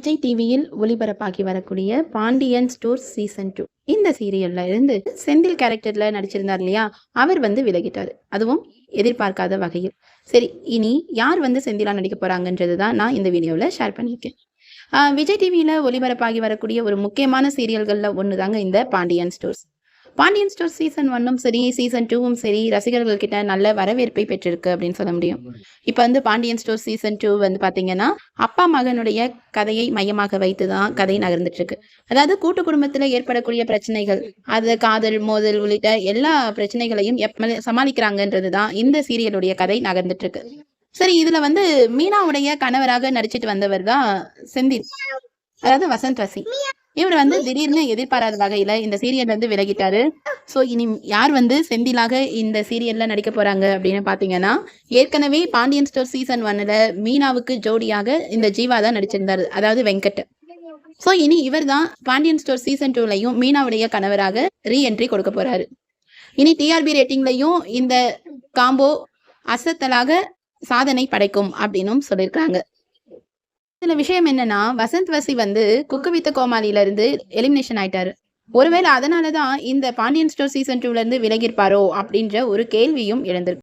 விஜய் டிவியில் ஒளிபரப்பாகி வரக்கூடிய Pandian stores season two. இந்த சீரியல்ல இருந்து செந்தில் கேரக்டர்ல நடிச்சிருந்தார் இல்லையா? அவர் வந்து விலகிட்டார். அதுவும் எதிர்பார்க்காத வகையில். சரி இனி யார் வந்து செந்திலா நடிக்க போறாங்கன்றது தான் நான் இந்த வீடியோவில் ஷேர் பண்ணியிருக்கேன். விஜய் டிவியில் ஒளிபரப்பாகி வரக்கூடிய ஒரு முக்கியமான சீரியல்களில் ஒன்று தாங்க இந்த Pandian stores. Pandian store season ஒன்னும் சரி சீசன் டூவும் சரி ரசிகர்கள் கிட்ட நல்ல வரவேற்பை பெற்றிருக்கு அப்படின்னு சொல்ல முடியும். இப்போ வந்து பாண்டியன் ஸ்டோர் சீசன் டூ வந்து பார்த்தீங்கன்னா அப்பா மகனுடைய கதையை மையமாக வைத்து தான் கதை நகர்ந்துட்டு இருக்கு அதாவது கூட்டு குடும்பத்தில் ஏற்படக்கூடிய பிரச்சனைகள் அது காதல் மோதல் உள்ளிட்ட எல்லா பிரச்சனைகளையும் எப் சமாளிக்கிறாங்கன்றது தான் இந்த சீரியலுடைய கதை நகர்ந்துட்டு இருக்கு சரி இதுல வந்து மீனாவுடைய கணவராக நடிச்சிட்டு வந்தவர் தான் செந்தில் அதாவது வசந்த் வசி இவர் வந்து திடீர்னு எதிர்பாராத வகையில இந்த சீரியல்ல இருந்து விலகிட்டாரு. ஸோ இனி யார் வந்து செந்திலாக இந்த சீரியல்ல நடிக்க போறாங்க அப்படின்னு பாத்தீங்கன்னா ஏற்கனவே பாண்டியன் ஸ்டோர் சீசன் ஒன்ல மீனாவுக்கு ஜோடியாக இந்த ஜீவா தான் நடிச்சிருந்தாரு. அதாவது வெங்கட். ஸோ இனி இவர் தான் பாண்டியன் ஸ்டோர் சீசன் டூலையும் மீனாவுடைய கணவராக ரீஎன்ட்ரி கொடுக்க போறாரு. இனி டிஆர்பி ரேட்டிங்லையும் இந்த காம்போ அசத்தலாக சாதனை படைக்கும் அப்படின்னும் சொல்லியிருக்காங்க. சில விஷயம் என்னன்னா வசந்த் வசி வந்து குக்கு வித்த கோமாளியில இருந்து எலிமினேஷன் ஆயிட்டாரு. ஒருவேளை அதனாலதான் இந்த பாண்டியன் ஸ்டோர் சீசன் டூல இருந்து விலகிருப்பாரோ அப்படின்ற ஒரு கேள்வியும் எழுந்திருக்கு.